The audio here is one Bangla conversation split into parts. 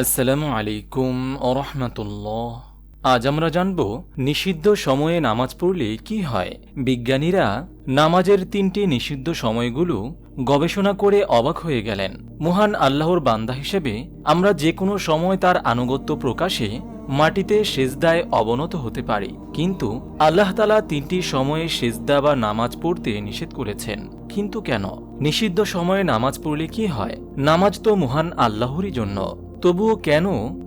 আসসালামু আলাইকুম আরহামতুল্লাহ আজ আমরা জানব নিষিদ্ধ সময়ে নামাজ পড়লে কি হয়। বিজ্ঞানীরা নামাজের তিনটি নিষিদ্ধ সময়গুলো গবেষণা করে অবাক হয়ে গেলেন। মহান আল্লাহর বান্দা হিসেবে আমরা যে কোনো সময় তার আনুগত্য প্রকাশে মাটিতে সেজদায় অবনত হতে পারি। কিন্তু আল্লাহ তালা তিনটি সময়ে সেজদা বা নামাজ পড়তে নিষেধ করেছেন। কিন্তু কেন? নিষিদ্ধ সময়ে নামাজ পড়লে কি হয়? নামাজ তো মহান আল্লাহরই জন্য। তবুও কেন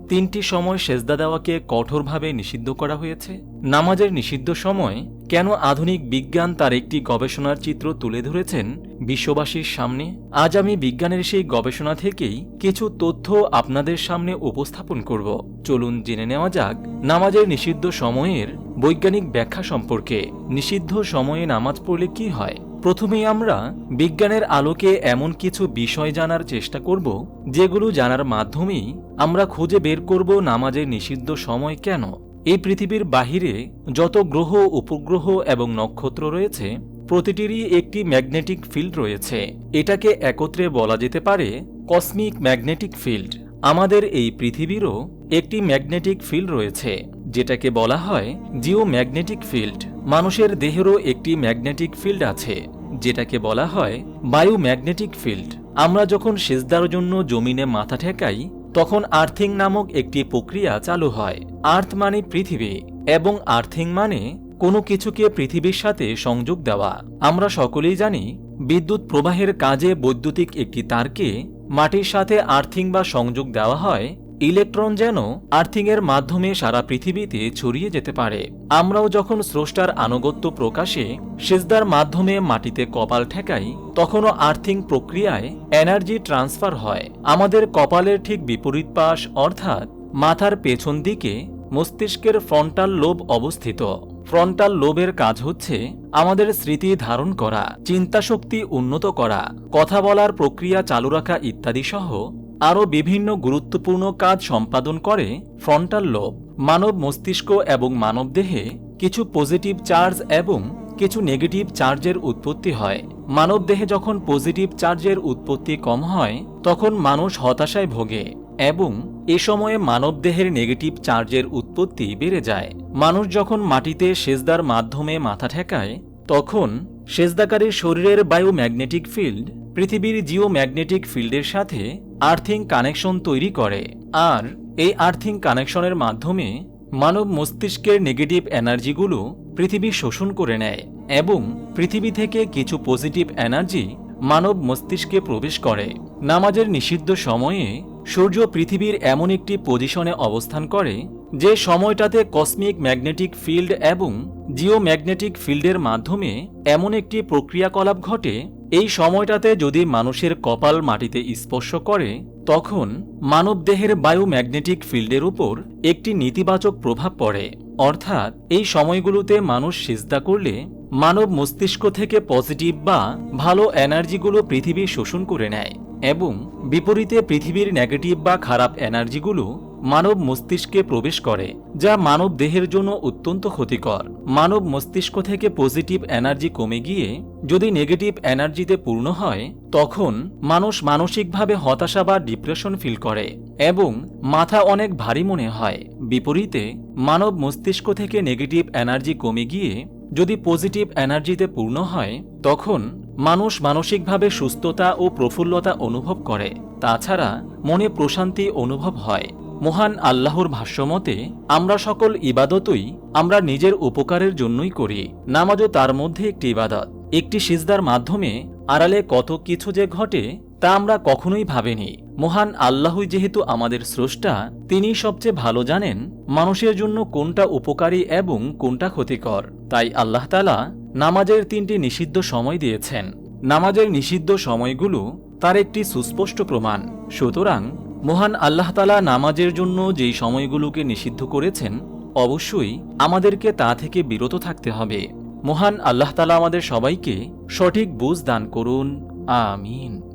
তিনটি সময় সেজদা দেওয়াকে কঠোরভাবে নিষিদ্ধ করা হয়েছে? নামাজের নিষিদ্ধ সময় কেন আধুনিক বিজ্ঞান তার একটি গবেষণার চিত্র তুলে ধরেছেন বিশ্ববাসীর সামনে? আজ আমি বিজ্ঞানের সেই গবেষণা থেকেই কিছু তথ্য আপনাদের সামনে উপস্থাপন করব। চলুন জেনে নেওয়া যাক নামাজের নিষিদ্ধ সময়ের বৈজ্ঞানিক ব্যাখ্যা সম্পর্কে। নিষিদ্ধ সময়ে নামাজ পড়লে কি হয়? প্রথমেই আমরা বিজ্ঞানের আলোকে এমন কিছু বিষয় জানার চেষ্টা করব, যেগুলো জানার মাধ্যমেই আমরা খুঁজে বের করব নামাজের নিষিদ্ধ সময় কেন। এই পৃথিবীর বাহিরে যত গ্রহ, উপগ্রহ এবং নক্ষত্র রয়েছে, প্রতিটিরই একটি ম্যাগনেটিক ফিল্ড রয়েছে। এটাকে একত্রে বলা যেতে পারে কসমিক ম্যাগনেটিক ফিল্ড। আমাদের এই পৃথিবীরও একটি ম্যাগনেটিক ফিল্ড রয়েছে, যেটাকে বলা হয় জিও ম্যাগনেটিক ফিল্ড। মানুষের দেহেরও একটি ম্যাগনেটিক ফিল্ড আছে। যেটাকে বলা হয় বায়োম্যাগনেটিক ফিল্ড। আমরা যখন সেজদার জন্য জমিনে মাথা ঠেকাই, তখন আর্থিং নামক একটি প্রক্রিয়া চালু হয়। আর্থ মানে পৃথিবী, এবং আর্থিং মানে কোনো কিছুকে পৃথিবীর সাথে সংযোগ দেওয়া। আমরা সকলেই জানি, বিদ্যুৎ প্রবাহের কাজে বৈদ্যুতিক একটি তারকে মাটির সাথে আর্থিং বা সংযোগ দেওয়া হয় ইলেকট্রন যেন আর্থিংয়ের মাধ্যমে সারা পৃথিবীতে ছড়িয়ে যেতে পারে। আমরাও যখন স্রষ্টার আনুগত্য প্রকাশে সেজদার মাধ্যমে মাটিতে কপাল ঠেকাই, তখনও আর্থিং প্রক্রিয়ায় এনার্জি ট্রান্সফার হয়। আমাদের কপালের ঠিক বিপরীত পাশ অর্থাৎ মাথার পেছন দিকে মস্তিষ্কের ফ্রন্টাল লোব অবস্থিত। ফ্রন্টাল লোবের কাজ হচ্ছে আমাদের স্মৃতি ধারণ করা, চিন্তাশক্তি উন্নত করা, কথা বলার প্রক্রিয়া চালু রাখা ইত্যাদি সহ আরও বিভিন্ন গুরুত্বপূর্ণ কাজ সম্পাদন করে ফ্রন্টাল লোব, মানব মস্তিষ্ক এবং মানবদেহে কিছু পজিটিভ চার্জ এবং কিছু নেগেটিভ চার্জের উৎপত্তি হয়। মানবদেহে যখন পজিটিভ চার্জের উৎপত্তি কম হয়, তখন মানুষ হতাশায় ভোগে এবং এ সময়ে মানবদেহের নেগেটিভ চার্জের উৎপত্তি বেড়ে যায়। মানুষ যখন মাটিতে সেজদার মাধ্যমে মাথা ঠেকায়, তখন সেজদাকারীর শরীরের বায়োম্যাগনেটিক ফিল্ড, পৃথিবীর জিও ম্যাগনেটিক ফিল্ডের সাথে আর্থিং কানেকশন তৈরি করে। আর এই আর্থিং কানেকশনের মাধ্যমে মানব মস্তিষ্কের নেগেটিভ এনার্জিগুলো পৃথিবী শোষণ করে নেয় এবং পৃথিবী থেকে কিছু পজিটিভ এনার্জি মানব মস্তিষ্কে প্রবেশ করে। নামাজের নিষিদ্ধ সময়ে সূর্য পৃথিবীর এমন একটি পজিশনে অবস্থান করে, যে সময়টাতে কসমিক ম্যাগনেটিক ফিল্ড এবং জিও ম্যাগনেটিক ফিল্ডের মাধ্যমে এমন একটি প্রক্রিয়াকলাপ ঘটে, এই সময়টাতে যদি মানুষের কপাল মাটিতে স্পর্শ করে, তখন মানবদেহের বায়োম্যাগনেটিক ফিল্ডের উপর একটি নেতিবাচক প্রভাব পড়ে। অর্থাৎ, এই সময়গুলোতে মানুষ সিজদা করলে মানব মস্তিষ্ক থেকে পজিটিভ বা ভালো এনার্জিগুলো পৃথিবী শোষণ করে নেয়। এবং বিপরীতে পৃথিবীর নেগেটিভ বা খারাপ এনার্জিগুলো মানব মস্তিষ্কে প্রবেশ করে, যা মানব দেহের জন্য অত্যন্ত ক্ষতিকর। মানব মস্তিষ্ক থেকে পজিটিভ এনার্জি কমে গিয়ে, যদি নেগেটিভ এনার্জিতে পূর্ণ হয়, তখন মানুষ মানসিকভাবে হতাশা বা ডিপ্রেশন ফিল করে এবং মাথা অনেক ভারী মনে হয়। বিপরীতে, মানব মস্তিষ্ক থেকে নেগেটিভ এনার্জি কমে গিয়ে, যদি পজিটিভ এনার্জিতে পূর্ণ হয়, তখন মানুষ মানসিকভাবে সুস্থতা ও প্রফুল্লতা অনুভব করে। তাছাড়া মনে প্রশান্তি অনুভব হয়। মহান আল্লাহর ভাষ্যমতে, আমরা সকল ইবাদতই আমরা নিজের উপকারের জন্যই করি। নামাজও তার মধ্যে একটি ইবাদত। একটি সিজদার মাধ্যমে আড়ালে কত কিছু যে ঘটে তা আমরা কখনোই ভাবেনি। মহান আল্লাহই যেহেতু আমাদের স্রষ্টা, তিনি সবচেয়ে ভালো জানেন মানুষের জন্য কোনটা উপকারী এবং কোনটা ক্ষতিকর। তাই আল্লাহ তালা নামাজের তিনটি নিষিদ্ধ সময় দিয়েছেন। নামাজের নিষিদ্ধ সময়গুলো তার একটি সুস্পষ্ট প্রমাণ। সুতরাং মহান আল্লাহ তালা নামাজের জন্য যেই সময়গুলোকে নিষিদ্ধ করেছেন, অবশ্যই আমাদেরকে তা থেকে বিরত থাকতে হবে। মহান আল্লাহ তালা আমাদের সবাইকে সঠিক বুঝ দান করুন। আমিন।